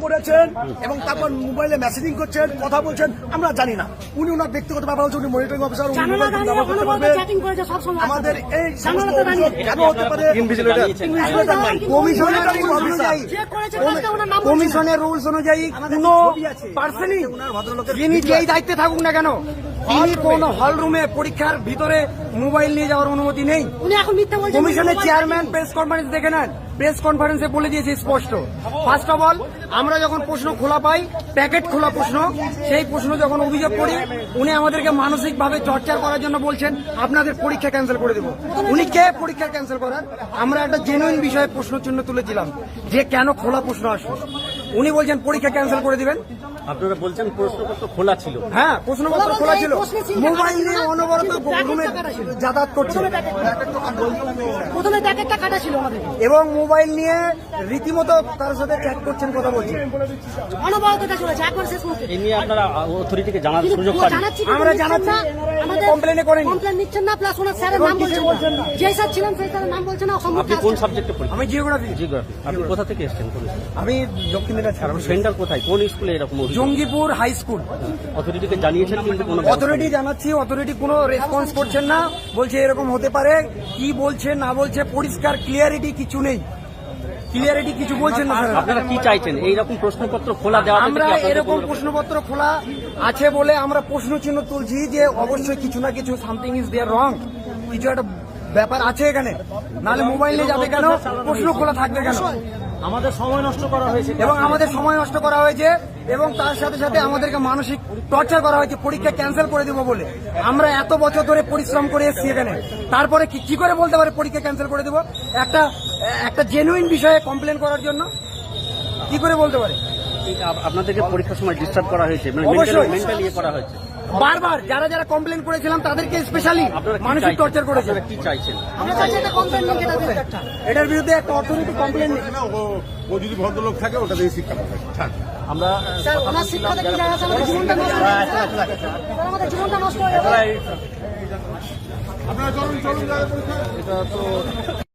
করেছেন এবং তারপর মোবাইলে মেসেজিং করছেন কথা বলছেন আমরা জানি না। উনি ওনার ব্যক্তিগত ব্যাপার হচ্ছে উনি মনিটরিং অফিসার উনি মোবাইল ব্যবহার করতে পারবেন আমাদের এই সমস্ত অভিযোগ কেন হতে পারে? ইনভিজিলেটর ইনভিজিলেটর কমিশনের রুলস অফিসার অনুযায়ী যে করেছে তাকে ওনার নাম বলছে। না। কমিশনের রুলস অনুযায়ী কোন পার্সনই যিনি যেই দায়িত্বে থাকুক না কেন তিনি কোন হল রুমে পরীক্ষার ভিতরে মোবাইল নিয়ে যাওয়ার অনুমতি নেই। উনি এখন মিথ্যা বলছেন। কমিশনের চেয়ারম্যান প্রেস কনফারেন্স দেখে নেন। প্রেস কনফারেন্সে বলে দিয়েছে স্পষ্ট। ফার্স্ট অফ অল আমরা যখন প্রশ্ন খোলা পাই প্যাকেট খোলা প্রশ্ন সেই প্রশ্ন যখন অভিযোগ করি উনি আমাদেরকে মানসিকভাবে চর্চার করার জন্য বলছেন আপনাদের পরীক্ষা ক্যান্সেল করে দেবো। উনি কে পরীক্ষা ক্যান্সেল করার? আমরা একটা জেনুইন বিষয়ে প্রশ্ন চিহ্ন তুলেছিলাম যে কেন খোলা প্রশ্ন আসবে উনি বলছেন পরীক্ষা ক্যান্সেল করে দিবেন। আপনারা বলছেন প্রশ্নপত্র খোলা ছিল। হ্যাঁ প্রশ্নপত্র খোলা ছিল। মোবাইল নিয়ে অনবরত যাতায়াত করছে। প্রথমে ছিল আমাদের। এবং মোবাইল নিয়ে রীতিমতো তার সাথে চ্যাট করছেন কথা বলছেন। অনবরত চলেছে একবার শেষ মুহূর্তে। এই নিয়ে আপনারা অথরিটিকে জানার সুযোগ পান আমরা জানাচ্ছি, কমপ্লেনে করেনি। কমপ্লেন নিচ্ছেন না প্লাস ওনার স্যারের নাম বলছেন বলছেন না। না। যেই স্যার ছিলেন সেই স্যারের নাম বলছেন না আপনি কোন সাবজেক্টে পড়েছেন আমি জিওগ্রাফি জিওগ্রাফি আপনি কোথা থেকে এসেছেন কোন আমি দক্ষিণ দিনাজপুর সেন্টার কোথায়? কোন স্কুলে এরকম জঙ্গিপুর হাই স্কুল অথরিটিকে জানিয়েছেন কিন্তু কোনো অথরিটি জানাচ্ছি অথরিটি কোনো রেসপন্স করছেন না। বলছে এরকম হতে পারে কি বলছে না বলছে পরিষ্কার ক্লিয়ারিটি কিছু নেই। ক্লিয়ারিটি কিছু বলছেন না আপনারা কি চাইছেন? এইরকম প্রশ্নপত্র খোলা দেওয়া আমরা এরকম প্রশ্নপত্র খোলা আছে বলে আমরা প্রশ্ন চিহ্ন তুলছি যে অবশ্যই কিছু না কিছু সামথিং ইজ দেয়ার রং কিছু একটা ব্যাপার আছে এখানে। নাহলে মোবাইল নিয়ে যাবে কেন? প্রশ্ন খোলা থাকবে কেন? আমাদের সময় নষ্ট করা হয়েছে। এবং আমাদের সময় নষ্ট করা হয়েছে এবং তার সাথে সাথে আমাদেরকে মানসিক টর্চার করা হয়েছে পরীক্ষা ক্যান্সেল করে দেবো বলে। আমরা এত বছর ধরে পরিশ্রম করে এসেছি এখানে। তারপরে কি কি করে বলতে পারে পরীক্ষা ক্যান্সেল করে দেবো? একটা একটা জেনুইন বিষয়ে কমপ্লেন করার জন্য? কি করে বলতে পারে? আপনাদেরকে পরীক্ষার সময় ডিস্টার্ব করা হয়েছে মানে অবশ্যই। ইয়ে করা হয়েছে। বারবার যারা যারা কমপ্লেন করেছিলাম তাদেরকে স্পেশালি মানসিক? টর্চার করেছে। কি চাইছেন? এটার বিরুদ্ধে একটা অর্থনৈতিক কমপ্লেন ও ও যদি ভদ্রলোক থাকে ওটা দিয়ে শিক্ষা পাবে আমরা হয়ে হয়ে যাবে আপনারা চলুন চলুন যারা পরীক্ষা